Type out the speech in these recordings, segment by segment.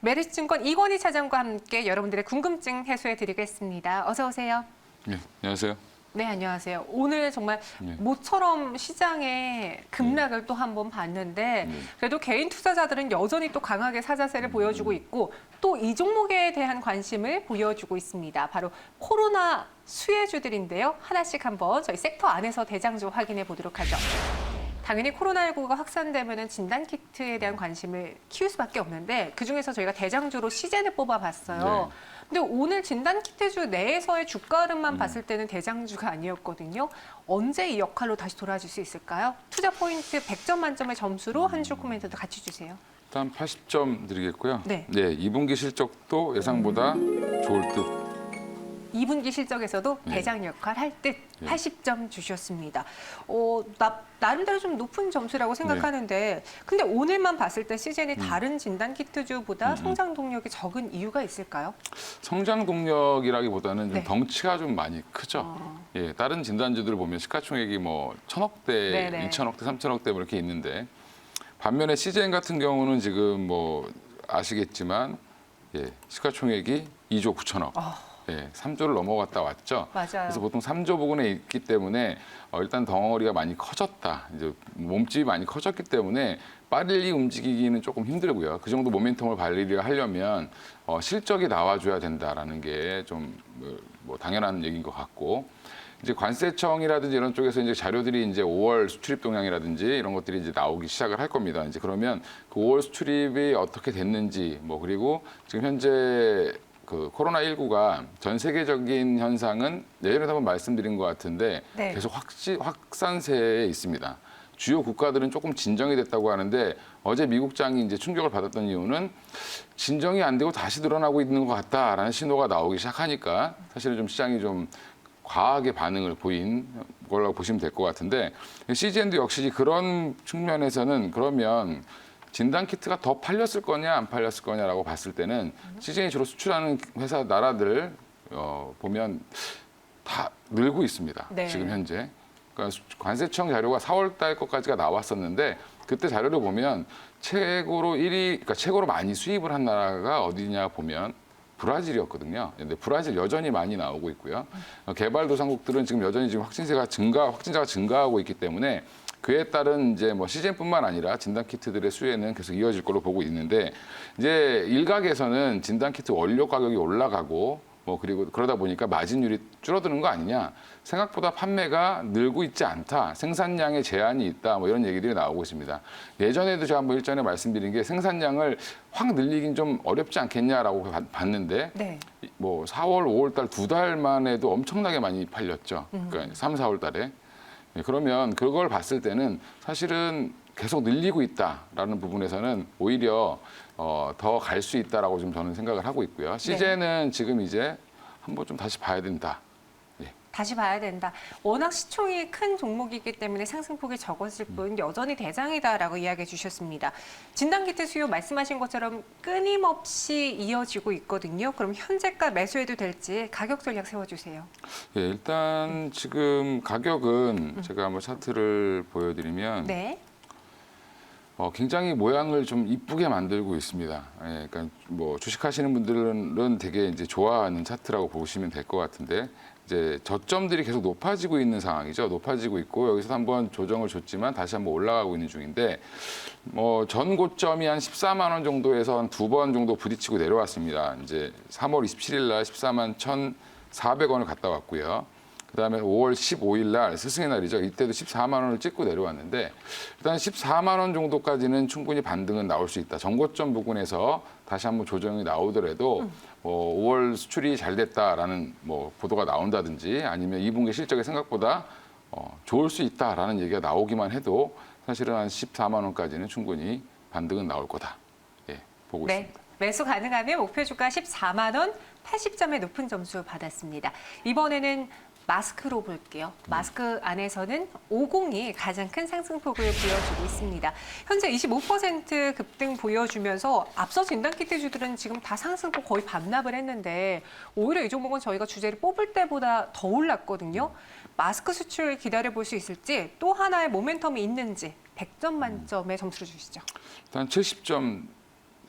메리츠증권 이건희 차장과 함께 여러분들의 궁금증 해소해 드리겠습니다. 어서 오세요. 네, 안녕하세요. 네, 안녕하세요. 오늘 정말 네. 모처럼 시장에 급락을 또한 번 봤는데 네. 그래도 개인 투자자들은 여전히 또 강하게 음. 사자세를 보여주고 있고 또 이 종목에 대한 관심을 보여주고 있습니다. 바로 코로나 수혜주들인데요. 하나씩 한번 저희 섹터 안에서 대장주 확인해 보도록 하죠. 당연히 코로나19가 확산되면 진단 키트에 대한 관심을 키울 수밖에 없는데 그중에서 저희가 대장주로 시젠을 뽑아봤어요. 네. 근데 오늘 진단 키트주 내에서의 주가 흐름만 음. 봤을 때는 대장주가 아니었거든요. 언제 이 역할로 다시 돌아줄 수 있을까요? 투자 포인트 100점 만점의 점수로 한 줄 코멘트도 같이 주세요. 일단 80점 드리겠고요. 네. 2분기 실적도 예상보다 좋을 듯. 2분기 실적에서도 네. 대장 역할 할듯 네. 80점 주셨습니다. 어, 나, 나름대로 좀 높은 점수라고 네. 생각하는데 근데 오늘만 봤을 때 시즌이 음. 다른 진단 키트주보다 성장 동력이 적은 이유가 있을까요? 성장 동력이라기보다는 좀 네. 덩치가 좀 많이 크죠. 어. 예, 다른 진단주들 보면 시가총액이 뭐 천억대, 네네. 이천억대, 삼천억대 뭐 이렇게 있는데 반면에 CGN 같은 경우는 지금 뭐 아시겠지만 예, 시가총액이 2조 9천억. 어. 예, 3조를 넘어갔다 왔죠. 맞아요. 그래서 보통 3조 부근에 있기 때문에 어, 일단 덩어리가 많이 커졌다. 이제 몸집이 많이 커졌기 때문에 빨리 움직이기는 조금 힘들고요. 그 정도 모멘텀을 발휘를 하려면 어, 실적이 나와줘야 된다라는 게 좀 뭐 당연한 얘기인 것 같고 이제 관세청이라든지 이런 쪽에서 이제 자료들이 이제 5월 수출입 동향이라든지 이런 것들이 이제 나오기 시작을 할 겁니다. 이제 그러면 그 5월 수출입이 어떻게 됐는지 뭐 그리고 지금 현재 그 코로나 19가 전 세계적인 현상은 예전에도 한번 말씀드린 것 같은데 네. 계속 확시, 확산세에 있습니다. 주요 국가들은 조금 진정이 됐다고 하는데 어제 미국장이 이제 충격을 받았던 이유는 진정이 안 되고 다시 늘어나고 있는 것 같다라는 신호가 나오기 시작하니까 사실은 좀 시장이 좀 과하게 반응을 보인 걸로 보시면 될 것 같은데 CGN도 역시 그런 측면에서는 그러면 진단 키트가 더 팔렸을 거냐 안 팔렸을 거냐라고 봤을 때는 CGN이 주로 수출하는 회사 나라들 어, 보면 다 늘고 있습니다. 네. 지금 현재. 그러니까 수- 관세청 자료가 4월 달 것까지가 나왔었는데 그때 자료를 보면 최고로 1위, 그러니까 최고로 많이 수입을 한 나라가 어디냐 보면 브라질이었거든요. 근데 브라질 여전히 많이 나오고 있고요. 어, 개발도상국들은 지금 여전히 지금 확진세가 증가, 확진자가 증가하고 있기 때문에 그에 따른 이제 뭐 시즌뿐만 아니라 진단 키트들의 수혜는 계속 이어질 걸로 보고 있는데 이제 일각에서는 진단 키트 원료 가격이 올라가고 뭐 그리고 그러다 보니까 마진율이 줄어드는 거 아니냐 생각보다 판매가 늘고 있지 않다 생산량에 제한이 있다 뭐 이런 얘기들이 나오고 있습니다 예전에도 제가 한번 일전에 말씀드린 게 생산량을 확 늘리긴 좀 어렵지 않겠냐라고 봤- 봤는데 네. 뭐 4월, 5월 달 두 달만 해도 엄청나게 많이 팔렸죠. 그러니까 3, 4월 달에. 예, 그러면 그걸 봤을 때는 사실은 계속 늘리고 있다라는 부분에서는 오히려 어, 더 갈 수 있다라고 좀 저는 생각을 하고 있고요. 시제는 지금 이제 한번 좀 다시 봐야 된다. 다시 봐야 된다. 워낙 시총이 큰 종목이기 때문에 상승폭이 적었을 뿐 여전히 대장이다라고 이야기해 주셨습니다. 진단키트 수요 말씀하신 것처럼 끊임없이 이어지고 있거든요. 그럼 현재가 매수해도 될지 가격 전략 세워주세요. 예, 일단 지금 가격은 제가 한번 차트를 보여드리면 네. 어, 굉장히 모양을 좀 이쁘게 만들고 있습니다. 예, 그러니까 뭐 주식하시는 분들은 되게 이제 좋아하는 차트라고 보시면 될 것 같은데 이제 저점들이 계속 높아지고 있는 상황이죠. 높아지고 있고 여기서 한번 조정을 줬지만 다시 한번 올라가고 있는 중인데 뭐 전 고점이 한 14만 원 정도에서 한 두 번 정도 부딪히고 내려왔습니다. 이제 3월 27일 날 14만 1,400원을 갔다 왔고요. 그다음에 5월 15일 날 스승의 날이죠. 이때도 14만 원을 찍고 내려왔는데 일단 14만 원 정도까지는 충분히 반등은 나올 수 있다. 정고점 부근에서 다시 한번 조정이 나오더라도 뭐 5월 수출이 잘 됐다라는 뭐 보도가 나온다든지 아니면 2분기 실적이 생각보다 어, 좋을 수 있다라는 얘기가 나오기만 해도 사실은 한 14만 원까지는 충분히 반등은 나올 거다. 예, 보고 네. 있습니다. 매수 가능하면 목표 주가 14만 원, 80점의 높은 점수 받았습니다. 이번에는 마스크로 볼게요. 마스크 안에서는 50이 가장 큰 상승폭을 보여주고 있습니다. 현재 25% 급등 보여주면서 앞서 진단키트 주들은 지금 다 상승폭 거의 반납을 했는데 오히려 이 종목은 저희가 주제를 뽑을 때보다 더 올랐거든요. 마스크 수출 기다려 볼 수 있을지 또 하나의 모멘텀이 있는지 100점 만점의 점수를 주시죠. 일단 70점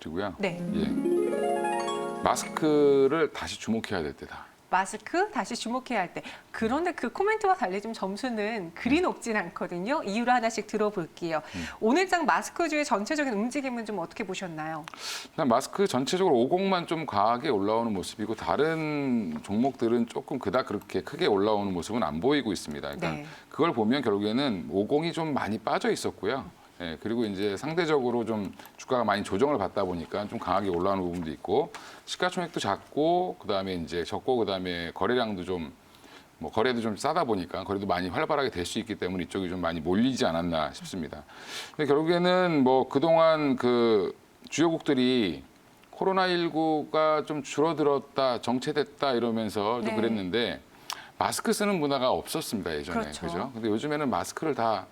드리고요. 네. 예. 마스크를 다시 주목해야 될 때다. 마스크 다시 주목해야 할 때. 그런데 그 코멘트와 달리 좀 점수는 그리 높진 않거든요. 이유를 하나씩 들어볼게요. 오늘장 마스크주의 전체적인 움직임은 좀 어떻게 보셨나요? 일단 마스크 전체적으로 50만 좀 과하게 올라오는 모습이고 다른 종목들은 조금 그닥 그렇게 크게 올라오는 모습은 안 보이고 있습니다. 그러니까 네. 그걸 보면 결국에는 50이 좀 많이 빠져 있었고요. 예, 그리고 이제 상대적으로 좀 주가가 많이 조정을 받다 보니까 좀 강하게 올라오는 부분도 있고 시가총액도 작고 그다음에 이제 적고 그다음에 거래량도 좀 뭐 거래도 좀 싸다 보니까 거래도 많이 활발하게 될 수 있기 때문에 이쪽이 좀 많이 몰리지 않았나 싶습니다. 근데 결국에는 뭐 그동안 그 주요국들이 코로나19가 좀 줄어들었다, 정체됐다 이러면서 좀 네. 그랬는데 마스크 쓰는 문화가 없었습니다, 예전에. 그렇죠. 그죠? 근데 요즘에는 마스크를 다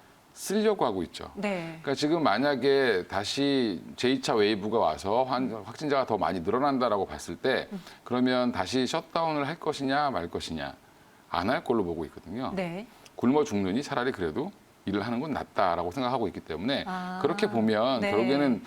쓰려고 하고 있죠. 네. 그러니까 지금 만약에 다시 제2차 웨이브가 와서 환- 확진자가 더 많이 늘어난다라고 봤을 때 그러면 다시 셧다운을 할 것이냐 말 것이냐 안 할 걸로 보고 있거든요. 네. 굶어 죽느니 차라리 그래도 일을 하는 건 낫다라고 생각하고 있기 때문에 아, 그렇게 보면 네. 결국에는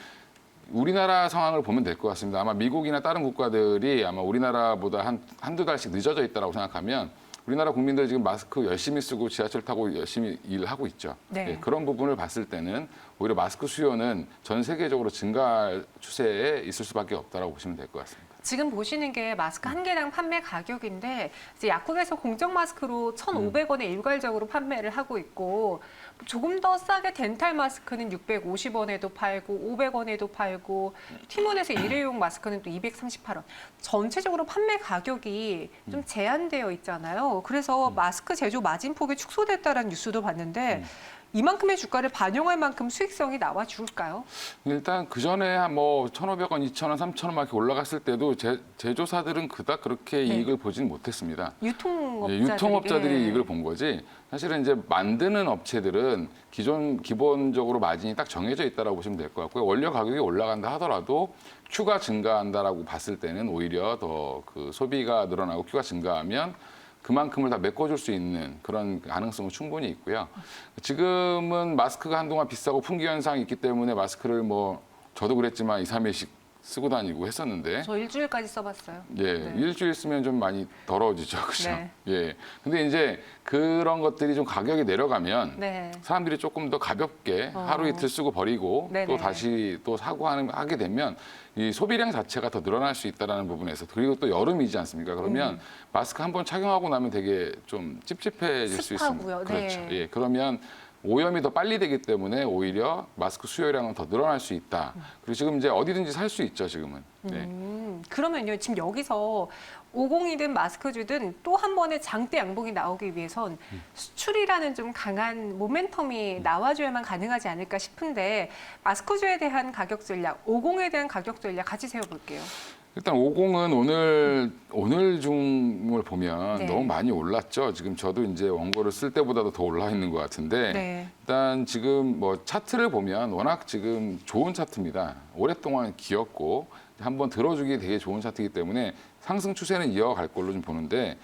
우리나라 상황을 보면 될 것 같습니다. 아마 미국이나 다른 국가들이 아마 우리나라보다 한 한두 달씩 늦어져 있다라고 생각하면 우리나라 국민들 지금 마스크 열심히 쓰고 지하철 타고 열심히 일을 하고 있죠. 네. 예, 그런 부분을 봤을 때는 오히려 마스크 수요는 전 세계적으로 증가 추세에 있을 수밖에 없다라고 보시면 될 것 같습니다. 지금 보시는 게 마스크 한 개당 판매 가격인데 이제 약국에서 공적 마스크로 1,500원에 일괄적으로 판매를 하고 있고 조금 더 싸게 덴탈 마스크는 650원에도 팔고 500원에도 팔고 티몬에서 일회용 마스크는 또 238원. 전체적으로 판매 가격이 좀 제한되어 있잖아요. 그래서 마스크 제조 마진폭이 축소됐다라는 뉴스도 봤는데 이만큼의 주가를 반영할 만큼 수익성이 나와 줄까요? 일단 그 전에 뭐 1,500원, 2,000원, 3,000원 막 이렇게 올라갔을 때도 제, 제조사들은 그닥 그렇게 네. 이익을 보진 못했습니다. 유통업자들이 예, 유통업자들이 이익을 본 거지. 사실은 이제 만드는 업체들은 기존 기본적으로 마진이 딱 정해져 있다라고 보시면 될 것 같고요. 원료 가격이 올라간다 하더라도 큐가 증가한다라고 봤을 때는 오히려 더 그 소비가 늘어나고 큐가 증가하면 그만큼을 다 메꿔줄 수 있는 그런 가능성은 충분히 있고요. 지금은 마스크가 한동안 비싸고 품귀 현상이 있기 때문에 마스크를 뭐 저도 그랬지만 2, 3일씩 쓰고 다니고 했었는데 저 일주일까지 써봤어요. 예, 네. 일주일 쓰면 좀 많이 더러워지죠. 그죠? 네. 예. 근데 이제 그런 것들이 좀 가격이 내려가면 네. 사람들이 조금 더 가볍게 어. 하루 이틀 쓰고 버리고 네네. 또 다시 또 사고 하는 하게 되면 이 소비량 자체가 더 늘어날 수 있다라는 부분에서 그리고 또 여름이지 않습니까? 그러면 음. 마스크 한 번 착용하고 나면 되게 좀 찝찝해질 수 습하고요. 있습니다. 그렇죠. 네. 예. 그러면 오염이 더 빨리 되기 때문에 오히려 마스크 수요량은 더 늘어날 수 있다. 그리고 지금 이제 어디든지 살 수 있죠, 지금은. 네. 음, 그러면요, 지금 여기서 50이든 마스크주든 또 한 번의 장대 양봉이 나오기 위해선 수출이라는 좀 강한 모멘텀이 나와줘야만 가능하지 않을까 싶은데 마스크주에 대한 가격 전략, 50에 대한 가격 전략 같이 세워볼게요. 일단 50은 오늘 오늘 중을 보면 네. 너무 많이 올랐죠. 지금 저도 이제 원고를 쓸 때보다도 더 올라 있는 것 같은데 네. 일단 지금 뭐 차트를 보면 워낙 지금 좋은 차트입니다. 오랫동안 기었고 한번 들어주기 되게 좋은 차트이기 때문에 상승 추세는 이어갈 걸로 좀 보는데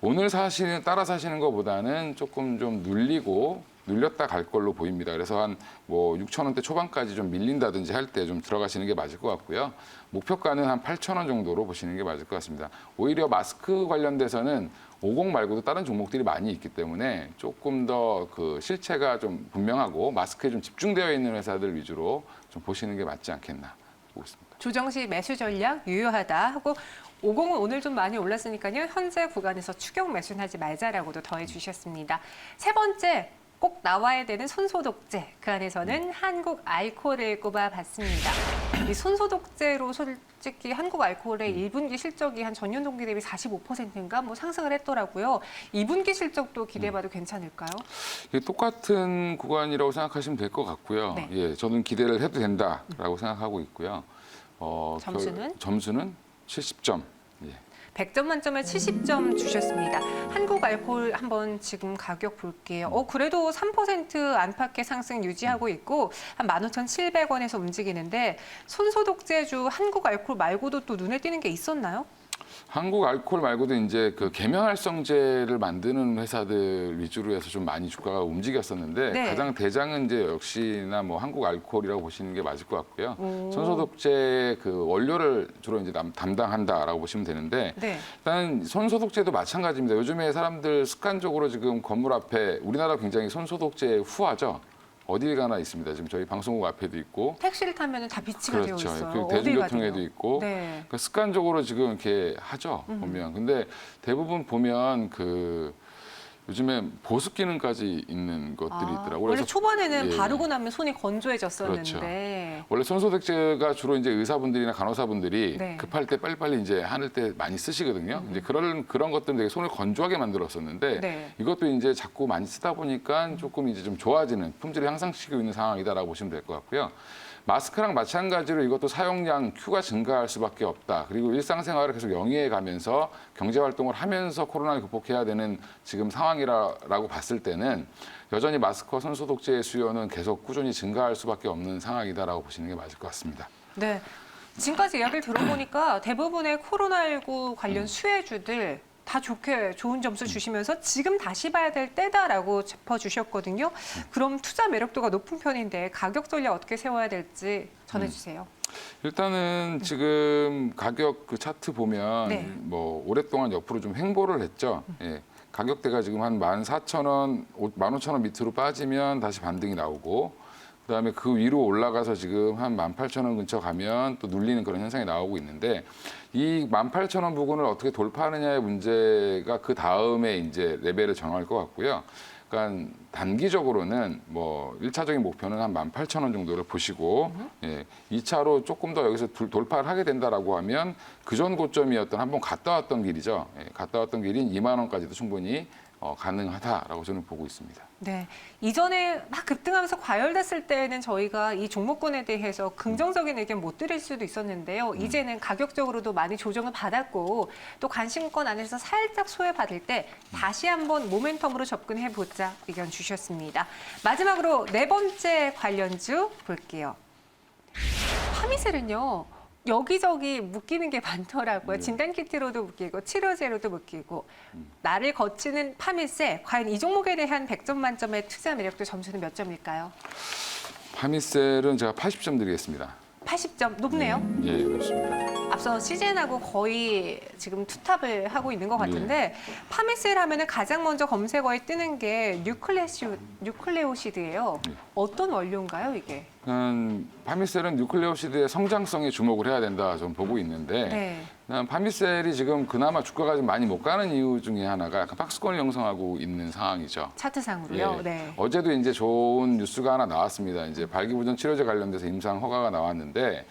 오늘 사시는 따라 사시는 것보다는 조금 좀 눌리고 눌렸다 갈 걸로 보입니다. 그래서 한 뭐 6천 원대 초반까지 좀 밀린다든지 할 때 좀 들어가시는 게 맞을 것 같고요. 목표가는 한 8천 원 정도로 보시는 게 맞을 것 같습니다. 오히려 마스크 관련돼서는 50 말고도 다른 종목들이 많이 있기 때문에 조금 더 그 실체가 좀 분명하고 마스크에 좀 집중되어 있는 회사들 위주로 좀 보시는 게 맞지 않겠나 보고 있습니다. 조정 시 매수 전략 유효하다 하고 50은 오늘 좀 많이 올랐으니까요. 현재 구간에서 추격 매수는 하지 말자라고도 더해 주셨습니다. 세 번째 꼭 나와야 되는 손소독제. 그 안에서는 한국 알코올을 꼽아봤습니다. 이 손소독제로 솔직히 한국 알코올의 1분기 실적이 한 전년 동기 대비 45%인가 뭐 상승을 했더라고요. 2분기 실적도 기대해봐도 괜찮을까요? 이게 똑같은 구간이라고 생각하시면 될 것 같고요. 네. 예, 저는 기대를 해도 된다라고 생각하고 있고요. 어, 점수는? 결- 점수는 70점. 예. 100점 만점에 70점 주셨습니다. 한국 알코올 한번 지금 가격 볼게요. 어, 그래도 3% 안팎의 상승 유지하고 있고 한 15,700원에서 움직이는데 손소독제주 한국 알코올 말고도 또 눈에 띄는 게 있었나요? 한국 알코올 말고도 이제 그 계면활성제를 만드는 회사들 위주로 해서 좀 많이 주가가 움직였었는데 네. 가장 대장은 이제 역시나 뭐 한국 알코올이라고 보시는 게 맞을 것 같고요. 오. 손소독제 그 원료를 주로 이제 남- 담당한다라고 보시면 되는데 네. 일단 손소독제도 마찬가지입니다. 요즘에 사람들 습관적으로 지금 건물 앞에 우리나라 굉장히 손소독제 후하죠. 어딜 가나 있습니다. 지금 저희 방송국 앞에도 있고 택시를 타면 다 비치가 되어 그렇죠. 있어요. 그리고 어딜 대중교통에도. 있고 네. 그 습관적으로 지금 이렇게 하죠 보면 근데 대부분 보면 그 요즘에 보습 기능까지 있는 것들이 아, 있더라고요. 원래 그래서 초반에는 예. 바르고 나면 손이 건조해졌었는데. 그렇죠. 원래 손소독제가 주로 이제 의사분들이나 간호사분들이 네. 음. 급할 때 빨리빨리 이제 하늘 때 많이 쓰시거든요. 이제 그런 그런 것들은 되게 손을 건조하게 만들었었는데 네. 이것도 이제 자꾸 많이 쓰다 보니까 조금 이제 좀 좋아지는 품질을 향상시키고 있는 상황이다라고 보시면 될 것 같고요. 마스크랑 마찬가지로 이것도 사용량 Q가 증가할 수밖에 없다. 그리고 일상생활을 계속 영위해 가면서 경제 활동을 하면서 코로나를 극복해야 되는 지금 상황이라고 봤을 때는 여전히 마스크와 손 소독제의 수요는 계속 꾸준히 증가할 수밖에 없는 상황이다라고 보시는 게 맞을 것 같습니다. 네. 지금까지 이야기를 들어보니까 대부분의 코로나19 음. 관련 수혜주들 다 좋게 좋은 점수 주시면서 지금 다시 봐야 될 때다라고 짚어주셨거든요. 음. 그럼 투자 매력도가 높은 편인데 가격 전략 어떻게 세워야 될지 전해주세요. 일단은 지금 가격 그 차트 보면 네. 뭐 오랫동안 옆으로 좀 횡보를 했죠. 예. 가격대가 지금 한 14,000원, 15,000원 밑으로 빠지면 다시 반등이 나오고 그다음에 그 위로 올라가서 지금 한 18,000원 근처 가면 또 눌리는 그런 현상이 나오고 있는데 이 18,000원 부근을 어떻게 돌파하느냐의 문제가 그 다음에 이제 레벨을 정할 것 같고요. 그러니까 단기적으로는 뭐 1차적인 목표는 한 18,000원 정도를 보시고 예, 2차로 조금 더 여기서 돌- 돌파를 하게 된다라고 하면 그전 고점이었던 한번 갔다 왔던 길이죠. 예, 갔다 왔던 길인 2만 원까지도 충분히 어, 가능하다라고 저는 보고 있습니다. 네. 이전에 막 급등하면서 과열됐을 때는 저희가 이 종목군에 대해서 긍정적인 의견 못 드릴 수도 있었는데요. 이제는 가격적으로도 많이 조정을 받았고 또 관심권 안에서 살짝 소외받을 때 다시 한번 모멘텀으로 접근해 보자 의견 주셨습니다. 마지막으로 네 번째 관련주 볼게요. 파미셀은요. 여기저기 묶이는 게 많더라고요. 네. 진단 키트로도 묶이고 치료제로도 묶이고 나를 거치는 파미셀 과연 이 종목에 대한 100점 만점의 투자 매력도 점수는 몇 점일까요? 파미셀은 제가 80점 드리겠습니다. 80점 높네요. 예, 그렇습니다. 앞서 시즌하고 거의 지금 투탑을 하고 있는 것 네. 같은데 파미셀 하면은 가장 먼저 검색어에 뜨는 게 뉴클레시, 뉴클레오시드예요. 네. 어떤 원료인가요, 이게? 음, 파미셀은 뉴클레오시드의 성장성에 주목을 해야 된다 좀 보고 있는데 네. 난 파미셀이 지금 그나마 주가가 좀 많이 못 가는 이유 중에 하나가 약간 박스권을 형성하고 있는 상황이죠. 차트상으로요. 예. 네. 어제도 이제 좋은 뉴스가 하나 나왔습니다. 이제 발기부전 치료제 관련돼서 임상 허가가 나왔는데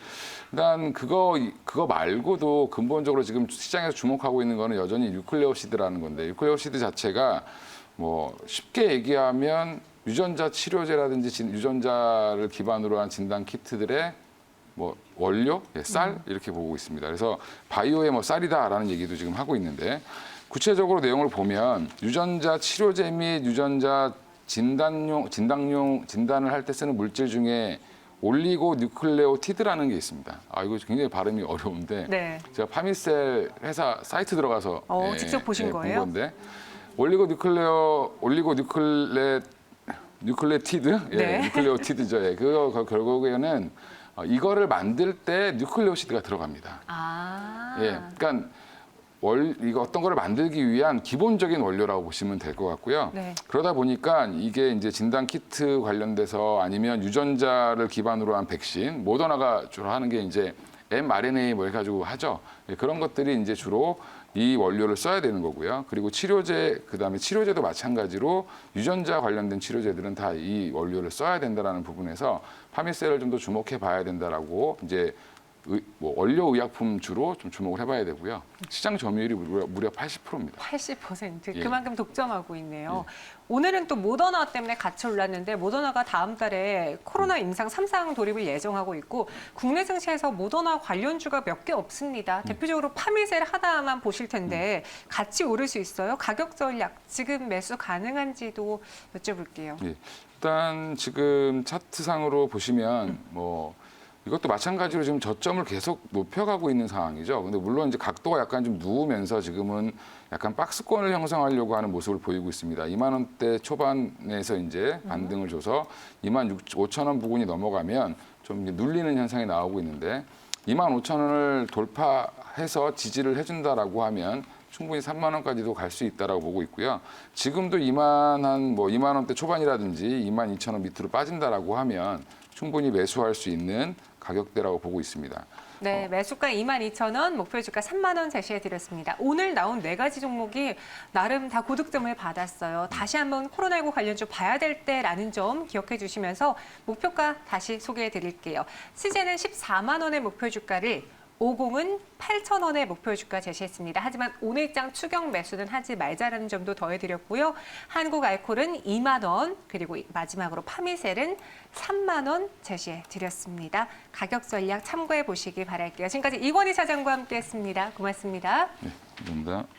일단 그거 그거 말고도 근본적으로 지금 시장에서 주목하고 있는 거는 여전히 뉴클레오 시드라는 건데 뉴클레오 시드 자체가 뭐 쉽게 얘기하면 유전자 치료제라든지 진- 유전자를 기반으로 한 진단 키트들의 뭐 원료, 예, 쌀 이렇게 보고 있습니다. 그래서 바이오의 뭐 쌀이다라는 얘기도 지금 하고 있는데 구체적으로 내용을 보면 유전자 치료제 및 유전자 진단용 진단용 진단을 할 때 쓰는 물질 중에 올리고 뉴클레오티드라는 게 있습니다. 아 이거 굉장히 발음이 어려운데 네. 제가 파미셀 회사 사이트 들어가서 어, 직접 보신 본 거예요? 건데 올리고 뉴클레오 올리고 뉴클레 뉴클레티드 예, 네. 뉴클레오티드죠. 예. 그거 그 결국에는 어, 이거를 만들 때 뉴클레오시드가 들어갑니다. 아. 예, 그러니까 월 이거 어떤 거를 만들기 위한 기본적인 원료라고 보시면 될 것 같고요. 네. 그러다 보니까 이게 이제 진단 키트 관련돼서 아니면 유전자를 기반으로 한 백신, 모더나가 주로 하는 게 이제 mRNA 뭐 해가지고 하죠. 예, 그런 것들이 이제 주로 이 원료를 써야 되는 거고요. 그리고 치료제, 그 다음에 치료제도 마찬가지로 유전자 관련된 치료제들은 다 이 원료를 써야 된다라는 부분에서 파미셀을 좀 더 주목해 봐야 된다라고 이제 의- 뭐 원료 의약품 주로 좀 주목을 해봐야 되고요. 시장 점유율이 무려, 무려 80%입니다. 80% 예. 그만큼 독점하고 있네요. 오늘은 또 모더나 때문에 같이 올랐는데 모더나가 다음 달에 코로나 임상 3상 돌입을 예정하고 있고 국내 증시에서 모더나 관련주가 몇 개 없습니다. 대표적으로 파미셀 하나만 보실 텐데 같이 오를 수 있어요. 가격 전략 지금 매수 가능한지도 여쭤볼게요. 예. 일단 지금 차트상으로 보시면 뭐 이것도 마찬가지로 지금 저점을 계속 높여가고 있는 상황이죠. 근데 물론 이제 각도가 약간 좀 누우면서 지금은 약간 박스권을 형성하려고 하는 모습을 보이고 있습니다. 2만 원대 초반에서 이제 반등을 줘서 2만 5천 원 부근이 넘어가면 좀 눌리는 현상이 나오고 있는데 2만 5천 원을 돌파해서 지지를 해준다라고 하면 충분히 3만 원까지도 갈 수 있다라고 보고 있고요. 지금도 2만 한 뭐 2만 원대 초반이라든지 2만 2천 원 밑으로 빠진다라고 하면 충분히 매수할 수 있는 가격대라고 보고 있습니다. 네, 매수가 22,000원, 목표 주가 3만 원 제시해 드렸습니다. 오늘 나온 네 가지 종목이 나름 다 고득점을 받았어요. 다시 한번 코로나19 관련주 봐야 될 때라는 점 기억해 주시면서 목표가 다시 소개해 드릴게요. 시제는 14만 원의 목표 주가를 50은 8천 원의 목표 주가 제시했습니다. 하지만 오늘장 추경 매수는 하지 말자라는 점도 더해드렸고요. 한국 알콜은 2만 원, 그리고 마지막으로 파미셀은 3만 원 제시해 드렸습니다. 가격 전략 참고해 보시기 바랄게요. 지금까지 이권희 차장과 함께했습니다. 고맙습니다. 네, 감사합니다.